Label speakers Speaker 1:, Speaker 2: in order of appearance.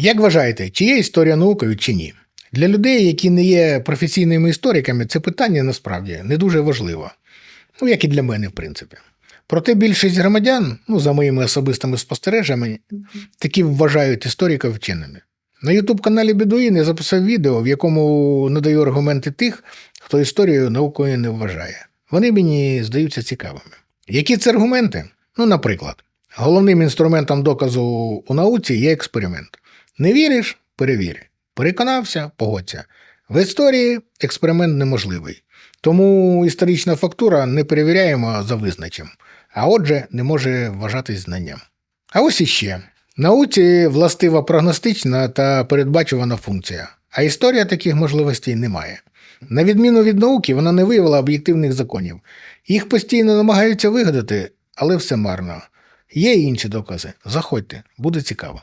Speaker 1: Як вважаєте, чи є історія наукою чи ні? Для людей, які не є професійними істориками, це питання насправді не дуже важливо. Ну, як і для мене, в принципі. Проте більшість громадян, ну, за моїми особистими спостереженнями, такі вважають істориків вченими. На Ютуб-каналі Бедуїн я записав відео, в якому надаю аргументи тих, хто історію наукою не вважає. Вони мені здаються цікавими. Які це аргументи? Ну, наприклад, головним інструментом доказу у науці є експеримент. Не віриш перевір. Переконався погодься. В історії експеримент неможливий. Тому історична фактура не перевіряємо за визначенням, а отже, не може вважатись знанням. А ось іще. Науці властива прогностична та передбачувана функція, а історія таких можливостей не має. На відміну від науки, вона не виявила об'єктивних законів. Їх постійно намагаються вигадати, але все марно. Є інші докази. Заходьте, буде цікаво.